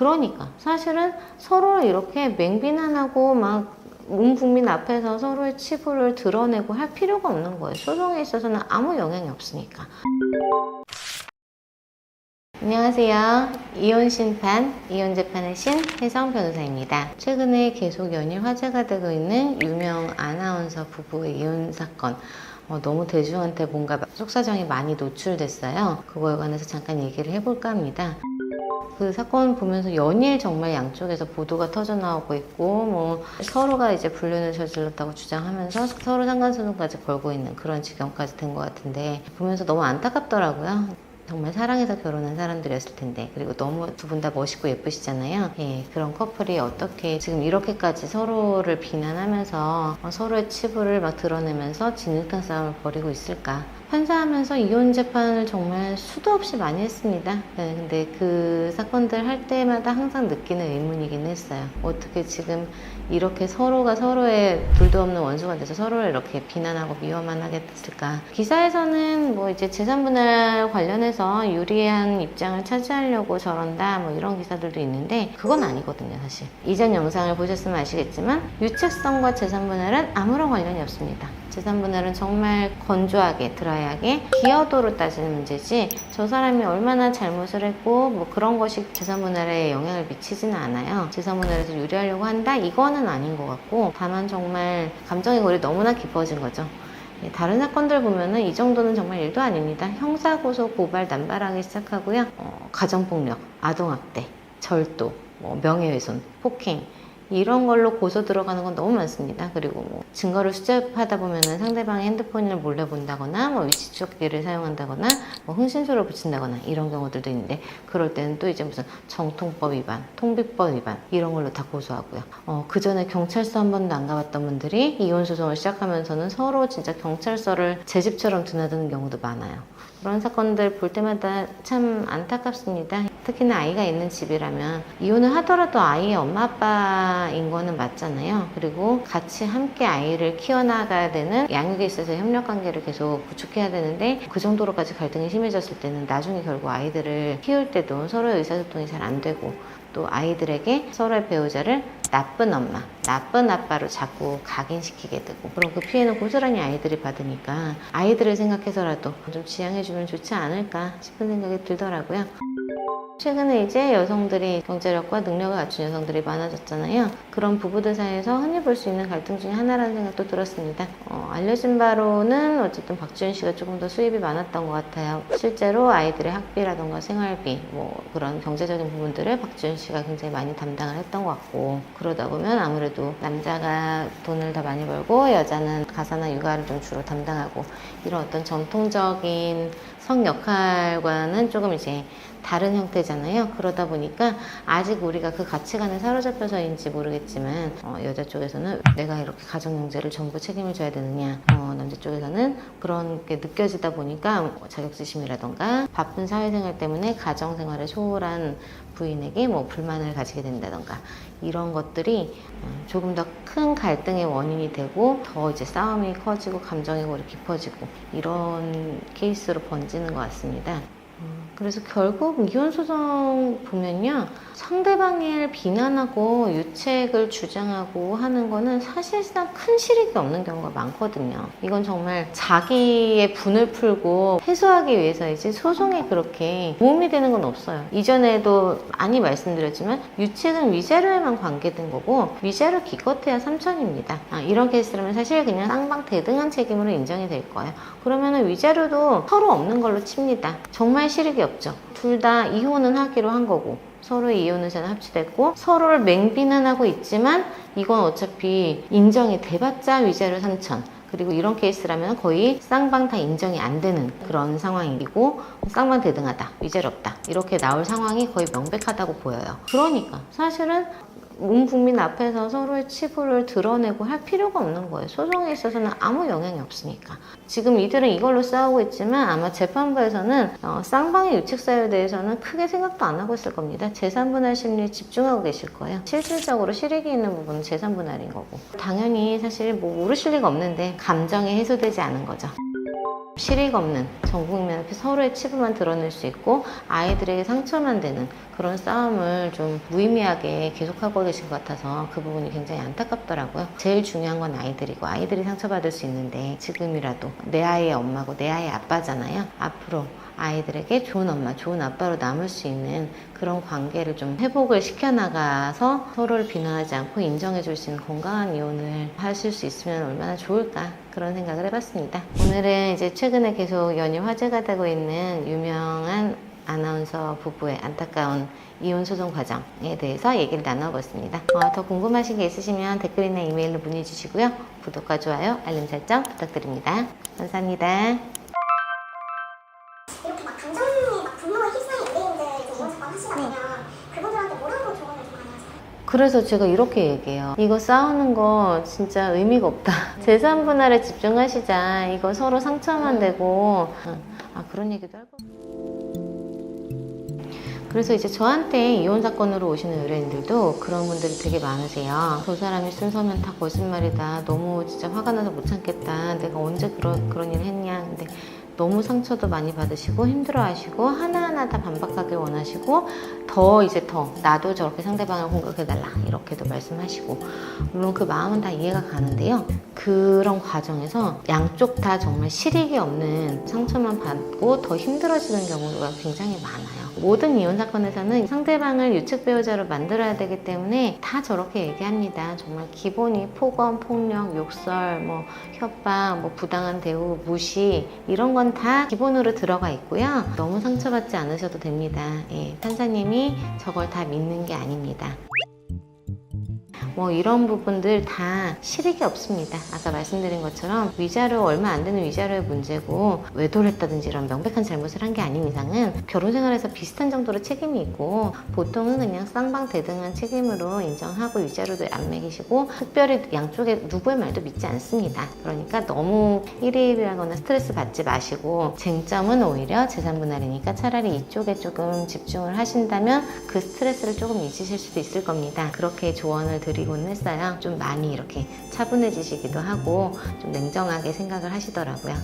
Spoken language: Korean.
그러니까 사실은 서로 이렇게 맹비난하고 막 온 국민 앞에서 서로의 치부를 드러내고 할 필요가 없는 거예요. 소송에 있어서는 아무 영향이 없으니까. 안녕하세요. 이혼 심판, 이혼 재판의 신 혜성 변호사입니다. 최근에 계속 연일 화제가 되고 있는 유명 아나운서 부부의 이혼 사건. 어, 너무 대중한테 뭔가 속사정이 많이 노출됐어요. 그거에 관해서 잠깐 얘기를 해볼까 합니다. 그 사건 보면서 연일 정말 양쪽에서 보도가 터져 나오고 있고 뭐 서로가 이제 불륜을 저질렀다고 주장하면서 서로 상간소송까지 걸고 있는 그런 지경까지 된 것 같은데 보면서 너무 안타깝더라고요. 정말 사랑해서 결혼한 사람들이었을 텐데 그리고 너무 두 분 다 멋있고 예쁘시잖아요. 예, 그런 커플이 어떻게 지금 이렇게까지 서로를 비난하면서 어, 서로의 치부를 막 드러내면서 진흙탕 싸움을 벌이고 있을까? 판사하면서 이혼 재판을 정말 수도 없이 많이 했습니다. 네, 근데 그 사건들 할 때마다 항상 느끼는 의문이긴 했어요. 어떻게 지금 이렇게 서로가 서로의 둘도 없는 원수가 돼서 서로를 이렇게 비난하고 미워만 하게 됐을까? 기사에서는 뭐 이제 재산분할 관련해서 유리한 입장을 차지하려고 저런다 뭐 이런 기사들도 있는데 그건 아니거든요, 사실. 이전 영상을 보셨으면 아시겠지만 유책성과 재산분할은 아무런 관련이 없습니다. 재산분할은 정말 건조하게 드라이하게 기여도로 따지는 문제지 저 사람이 얼마나 잘못을 했고 뭐 그런 것이 재산분할에 영향을 미치지는 않아요. 재산분할에서 유리하려고 한다? 이거는 아닌 것 같고 다만 정말 감정의 골이 너무나 깊어진 거죠. 예, 다른 사건들 보면은 이 정도는 정말 일도 아닙니다. 형사고소 고발 남발하기 시작하고요. 어, 가정폭력 아동학대 절도 뭐 명예훼손 폭행 이런 걸로 고소 들어가는 건 너무 많습니다. 그리고 뭐 증거를 수집하다 보면은 상대방의 핸드폰을 몰래 본다거나 뭐 위치 추적기를 사용한다거나 뭐 흥신소를 붙인다거나 이런 경우들도 있는데 그럴 때는 또 이제 무슨 정통법 위반, 통비법 위반 이런 걸로 다 고소하고요. 어, 그 전에 경찰서 한 번도 안 가봤던 분들이 이혼 소송을 시작하면서는 서로 진짜 경찰서를 제 집처럼 드나드는 경우도 많아요. 그런 사건들 볼 때마다 참 안타깝습니다. 특히나 아이가 있는 집이라면 이혼을 하더라도 아이의 엄마 아빠인 거는 맞잖아요. 그리고 같이 함께 아이를 키워나가야 되는 양육에 있어서 협력 관계를 계속 구축해야 되는데 그 정도로까지 갈등이 심해졌을 때는 나중에 결국 아이들을 키울 때도 서로의 의사소통이 잘 안 되고 또 아이들에게 서로의 배우자를 나쁜 엄마, 나쁜 아빠로 자꾸 각인시키게 되고 그럼 그 피해는 고스란히 아이들이 받으니까 아이들을 생각해서라도 좀 지양해주면 좋지 않을까 싶은 생각이 들더라고요. 최근에 이제 여성들이 경제력과 능력을 갖춘 여성들이 많아졌잖아요. 그런 부부들 사이에서 흔히 볼 수 있는 갈등 중에 하나라는 생각도 들었습니다. 어, 알려진 바로는 어쨌든 박지윤 씨가 조금 더 수입이 많았던 것 같아요. 실제로 아이들의 학비라던가 생활비, 뭐 그런 경제적인 부분들을 박지윤 씨가 굉장히 많이 담당을 했던 것 같고 그러다 보면 아무래도 남자가 돈을 더 많이 벌고 여자는 가사나 육아를 좀 주로 담당하고 이런 어떤 전통적인 성 역할과는 조금 이제 다른 형태잖아요. 그러다 보니까 아직 우리가 그 가치관에 사로잡혀서인지 모르겠지만 어, 여자 쪽에서는 내가 이렇게 가정 경제를 전부 책임을 져야 되느냐, 어, 남자 쪽에서는 그런 게 느껴지다 보니까 뭐 자격지심이라던가 바쁜 사회생활 때문에 가정 생활을 소홀한 부인에게 뭐 불만을 가지게 된다던가 이런 것들이 어, 조금 더 큰 갈등의 원인이 되고 더 이제 싸움이 커지고 감정의 골이 깊어지고 이런 케이스로 번지는 것 같습니다. 음, 그래서 결국 이혼 소송 보면요 상대방을 비난하고 유책을 주장하고 하는 거는 사실상 큰 실익이 없는 경우가 많거든요. 이건 정말 자기의 분을 풀고 해소하기 위해서이지 소송에 그렇게 도움이 되는 건 없어요. 이전에도 많이 말씀드렸지만 유책은 위자료에만 관계된 거고 위자료 기껏해야 3천입니다. 아, 이런 케이스라면 사실 그냥 쌍방 대등한 책임으로 인정이 될 거예요. 그러면 위자료도 서로 없는 걸로 칩니다. 정말 실익이 없 죠. 둘 다 이혼은 하기로 한 거고 서로의 이혼 의사는 합치됐고 서로를 맹비난 하고 있지만 이건 어차피 인정이 돼봤자 위자료 3천. 그리고 이런 케이스라면 거의 쌍방 다 인정이 안 되는 그런 상황이고 쌍방 대등하다 위자료 없다. 이렇게 나올 상황이 거의 명백하다고 보여요. 그러니까 사실은 온 국민 앞에서 서로의 치부를 드러내고 할 필요가 없는 거예요. 소송에 있어서는 아무 영향이 없으니까. 지금 이들은 이걸로 싸우고 있지만 아마 재판부에서는 어, 쌍방의 유책 사유에 대해서는 크게 생각도 안 하고 있을 겁니다. 재산분할 심리에 집중하고 계실 거예요. 실질적으로 실익이 있는 부분은 재산분할인 거고. 당연히 사실 뭐 모르실 리가 없는데 감정이 해소되지 않은 거죠. 실익 없는 전 국민 앞에 서로의 치부만 드러낼 수 있고 아이들에게 상처만 되는 그런 싸움을 좀 무의미하게 계속하고 계신 것 같아서 그 부분이 굉장히 안타깝더라고요. 제일 중요한 건 아이들이고 아이들이 상처받을 수 있는데 지금이라도 내 아이의 엄마고 내 아이의 아빠잖아요. 앞으로 아이들에게 좋은 엄마, 좋은 아빠로 남을 수 있는 그런 관계를 좀 회복을 시켜나가서 서로를 비난하지 않고 인정해 줄 수 있는 건강한 이혼을 하실 수 있으면 얼마나 좋을까 그런 생각을 해봤습니다. 오늘은 이제 최근에 계속 연일 화제가 되고 있는 유명한 아나운서 부부의 안타까운 이혼 소송 과정에 대해서 얘기를 나눠봤습니다. 어, 더 궁금하신 게 있으시면 댓글이나 이메일로 문의 주시고요. 구독과 좋아요, 알림 설정 부탁드립니다. 감사합니다. 그래서 제가 이렇게 얘기해요. 이거 싸우는 거 진짜 의미가 없다. 재산 분할에 집중하시자. 이거 서로 상처만 되고. 아, 그런 얘기도 할 거. 그래서 이제 저한테 이혼 사건으로 오시는 의뢰인들도 그런 분들이 되게 많으세요. 저 사람이 순서면 다 거짓말이다. 너무 진짜 화가 나서 못 참겠다. 내가 언제 그런 그런 일을 했냐. 근데 너무 상처도 많이 받으시고 힘들어하시고 하나하나 다 반박하길 원하시고 더 이제 더 나도 저렇게 상대방을 공격해달라 이렇게도 말씀하시고 물론 그 마음은 다 이해가 가는데요. 그런 과정에서 양쪽 다 정말 실익이 없는 상처만 받고 더 힘들어지는 경우가 굉장히 많아요 모든 이혼 사건에서는 상대방을 유책 배우자로 만들어야 되기 때문에 다 저렇게 얘기합니다 정말 기본이 폭언, 폭력, 욕설, 뭐 협박, 뭐 부당한 대우, 무시 이런 건 다 기본으로 들어가 있고요. 너무 상처받지 않으셔도 됩니다. 예, 판사님이 저걸 다 믿는 게 아닙니다. 뭐 이런 부분들 다 실익이 없습니다. 아까 말씀드린 것처럼 위자료 얼마 안 되는 위자료의 문제고 외도했다든지 이런 명백한 잘못을 한 게 아닌 이상은 결혼 생활에서 비슷한 정도로 책임이 있고 보통은 그냥 쌍방 대등한 책임으로 인정하고 위자료도 안 매기시고 특별히 양쪽에 누구의 말도 믿지 않습니다. 그러니까 너무 일일이라거나 스트레스 받지 마시고 쟁점은 오히려 재산 분할이니까 차라리 이쪽에 조금 집중을 하신다면 그 스트레스를 조금 잊으실 수도 있을 겁니다. 그렇게 조언을 드리고 는 했어요. 좀 많이 이렇게 차분해지시기도 하고 좀 냉정하게 생각을 하시더라고요.